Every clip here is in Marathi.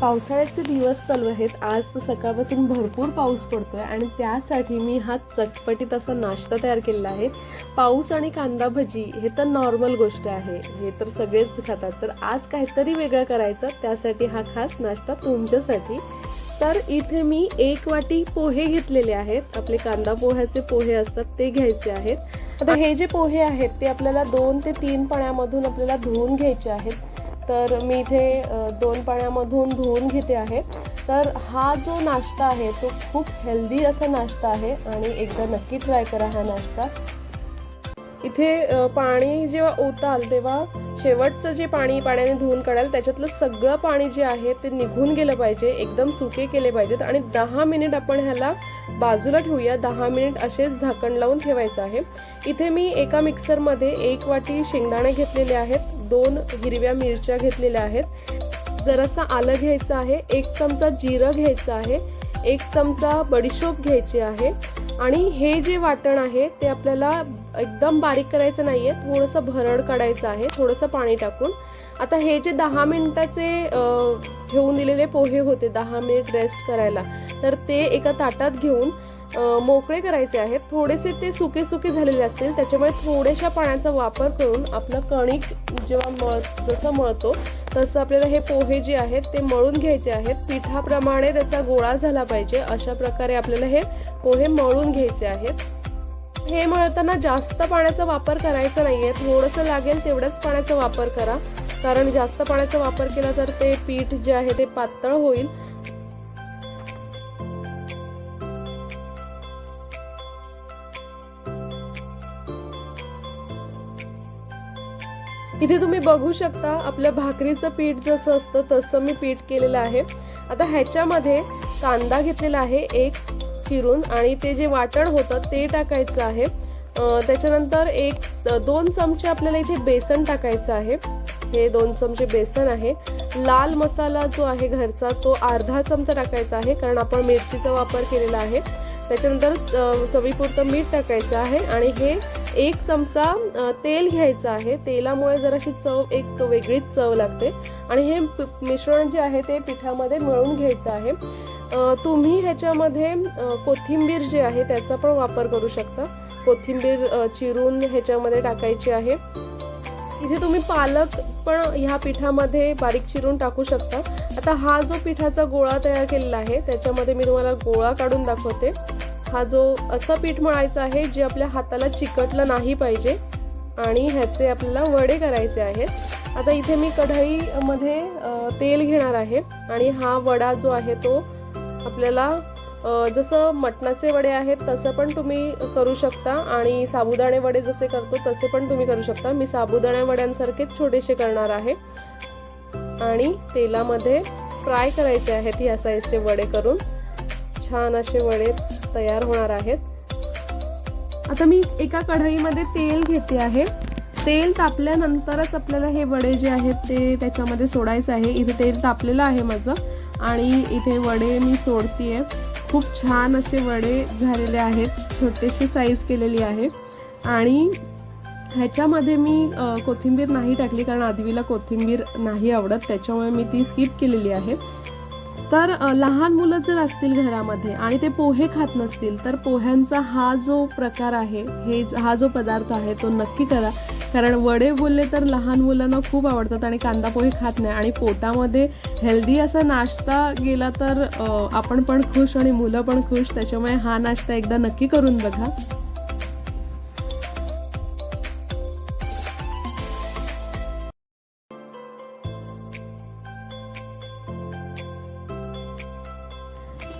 पावसाळ्याचे दिवस चालू आहेत. आज तर सकाळपासून भरपूर पाऊस पडतोय आणि त्यासाठी मी हा चटपटीत असा नाश्ता तयार केलेला आहे. पाऊस आणि कांदा भजी हे तर नॉर्मल गोष्ट आहे. हे तर सगळेच खातात. तर आज काहीतरी वेगळं करायचं. त्यासाठी हा खास नाश्ता तुमच्यासाठी. तर इथे मी एक वाटी पोहे घेतलेले आहेत. आपले कांदा पोह्याचे पोहे असतात ते घ्यायचे आहेत. आता हे जे पोहे आहेत ते आपल्याला दोन ते तीन पाण्यामधून आपल्याला धुवून घ्यायचे आहेत. तर मी इथे दोन पाण्यामधून धुवून घेते आहे. तर हा जो नाश्ता आहे तो खूप हेल्दी असा नाश्ता आहे आणि एकदा नक्की ट्राय करा हा नाश्ता. इथे पाणी जेव्हा ओताल तेव्हा शेवटचं जे पाणी पाण्याने धुवून काढाल त्याच्यातलं सगळं पाणी जे आहे ते निघून गेलं पाहिजे एकदम सुके केले पाहिजेत आणि दहा मिनिट आपण ह्याला बाजूला ठेवूया. दहा मिनिट असेच झाकण लावून ठेवायचं आहे. इथे मी एका मिक्सरमध्ये एक वाटी शेंगदाणे घेतलेले आहेत. दोन हिरव्या मिरच्या घेतलेल्या आहेत. जरासा आलं घ्यायचं आहे एक चमचा जिरं घ्यायचं आहे एक चमचा बडीशोप घ्यायची आहे. आणि हे जे वाटण आहे ते आपल्याला एकदम बारीक करायचं नाही आहे थोडंसं भरड काढायचं आहे थोडंसं पाणी टाकून. आता हे जे दहा मिनिटाचे ठेवून दिलेले पोहे होते दहा मिनिट रेस्ट करायला तर ते एका ताटात घेऊन मोकळे करायचे आहेत. थोडेसे ते सुके सुके झालेले असतील. त्याच्यामुळे थोड्याशा पाण्याचा वापर करून आपलं कणिक जेव्हा मळ जसं मळतो तसं आपल्याला हे पोहे जे आहेत ते मळून घ्यायचे आहेत. पिठाप्रमाणे त्याचा गोळा झाला पाहिजे. अशा प्रकारे आपल्याला हे पोहे मळून घ्यायचे आहेत. हे मळताना जास्त पाण्याचा वापर करायचा नाही आहे थोडंसं लागेल तेवढ्याच पाण्याचा वापर करा. कारण जास्त पाण्याचा वापर केला तर ते पीठ जे आहे ते पातळ होईल. इथे तुम्ही बघू शकता आपल्या भाकरीचं पीठ जसं असतं तसं मी पीठ केलेलं आहे. आता ह्याच्यामध्ये कांदा घेतलेला आहे एक चिरून आणि ते जे वाटण होतं ते टाकायचं आहे. त्याच्यानंतर एक दोन चमचे आपल्याला इथे बेसन टाकायचं आहे. हे दोन चमचे बेसन आहे. लाल मसाला जो आहे घरचा तो अर्धा चमचा टाकायचा आहे कारण आपण मिरचीचा वापर केलेला आहे. त्याच्यानंतर चवीपुरतं मीठ टाकायचं आहे आणि हे एक चमचा तेल घ्यायचं आहे. तेलामुळे जराशी चव एक वेगळीच चव लागते. आणि हे मिश्रण जे आहे ते पिठामध्ये मिळवून घ्यायचं आहे. तुम्ही ह्याच्यामध्ये कोथिंबीर जे आहे त्याचा पण वापर करू शकता. कोथिंबीर चिरून ह्याच्यामध्ये टाकायची आहे. इथे तुम्ही पालक पण ह्या पिठामध्ये बारीक चिरून टाकू शकता. आता हा जो पिठाचा गोळा तयार केलेला आहे त्याच्यामध्ये मी तुम्हाला गोळा काढून दाखवते. हा जो असं पीठ मळायचा आहे जे आपल्या हाताला चिकटलं नाही पाहिजे आणि ह्याचे आपल्याला वडे करायचे आहेत. आता इथे मी कढईमध्ये तेल घेणार आहे आणि हा वडा जो आहे तो आपल्याला जसं मटणाचे वडे आहेत तसं पण तुम्ही करू शकता आणि साबुदाणे वडे जसे करतो तसे पण तुम्ही करू शकता. मी साबुदाणे वड्यांसारखेच छोटेसे करणार आहे आणि तेलामध्ये फ्राय करायचे आहेत ह्या साईजचे वडे करून. छान असे वडे तयार होणार आहेत. आता मी एका कढईमध्ये तेल घेते आहे. तेल तापल्यानंतरच आपल्याला हे वडे जे आहेत ते त्याच्यामध्ये सोडायचं आहे. इथे तेल तापलेलं आहे माझं. आणि इथे वडे मी सोडतीये. खूप छान असे वडे झालेले आहेत. छोटेशी साईज केलेली आहे. आणि ह्याच्यामध्ये मी कोथिंबीर नाही टाकली कारण आधवीला कोथिंबीर नाही आवडत. त्याच्यामुळे मी ती स्किप केलेली आहे. तर लहान मुलं जर असतील घरामध्ये आणि ते पोहे खात नसतील तर पोह्यांचा हा जो प्रकार आहे हे हा जो पदार्थ आहे तो नक्की करा. कारण वडे बोलले तर लहान मुलांना खूप आवडतात आणि कांदा पोहे खात नाही. आणि पोटामध्ये हेल्दी असा नाश्ता गेला तर आपण पण खुश आणि मुलं पण खुश. त्याच्यामुळे हा नाश्ता एकदा नक्की करून बघा.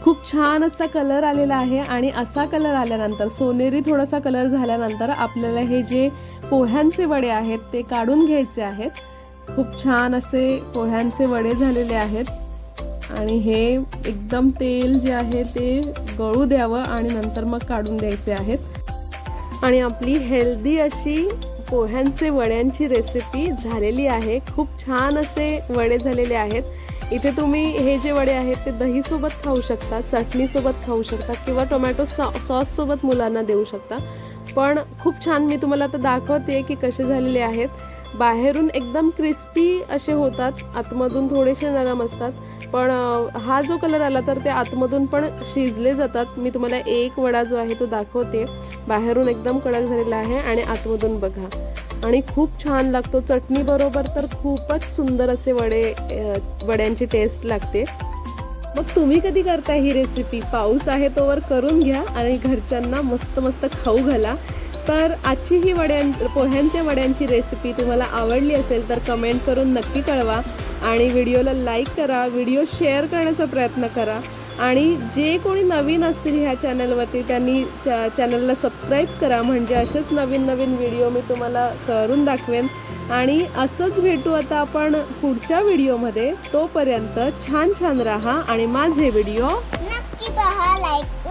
खूप छान असा कलर आलेला आहे आणि असा कलर आल्यानंतर सोनेरी थोडासा कलर झाल्यानंतर आपल्याला हे जे पोह्यांचे वडे आहेत ते काढून घ्यायचे आहेत. खूप छान असे पोह्यांचे वडे झालेले आहेत. आणि हे एकदम तेल जे आहे ते गळू द्यावं आणि नंतर मग काढून द्यायचे आहेत. आणि आपली हेल्दी अशी पोह्यांचे वड्यांची रेसिपी झालेली आहे. खूप छान असे वडे झालेले आहेत. इथे तुम्ही हे जे वडे आहेत ते दहीसोबत खाऊ शकता चटणीसोबत खाऊ शकता किंवा टोमॅटो सॉ सॉससोबत मुलांना देऊ शकता. पण खूप छान मी तुम्हाला आता दाखवते की कसे झालेले आहेत. बाहेरून एकदम क्रिस्पी असे होतात आतमधून थोडेसे नरम असतात. पण हा जो कलर आला तर ते आतमधून पण शिजले जातात. मी तुम्हाला एक वडा जो आहे तो दाखवते बाहेरून एकदम कडक झालेला आहे आणि आतमधून बघा. आणि खूप छान लागतो. चटणी बरोबर तर खूपच सुंदर असे वडे वड्यांची टेस्ट लागते. मग तुम्ही कधी करता ही रेसिपी पाऊस आहे तोवर करून घ्या आणि घरच्यांना मस्त मस्त खाऊ घाला. तर आजची ही वड्यां पोह्यांच्या वड्यांची रेसिपी तुम्हाला आवडली असेल तर कमेंट करून नक्की कळवा आणि व्हिडिओला लाईक करा व्हिडिओ शेअर करण्याचा प्रयत्न करा. आणि जे कोणी नवीन असतील ह्या चॅनलवरती त्यांनी च चॅनलला सबस्क्राईब करा. म्हणजे असेच नवीन नवीन व्हिडिओ मी तुम्हाला करून दाखवेन. आणि असंच भेटू आता आपण पुढच्या व्हिडिओमध्ये. तोपर्यंत छान छान राहा आणि माझे व्हिडिओ नक्की पहा लाईक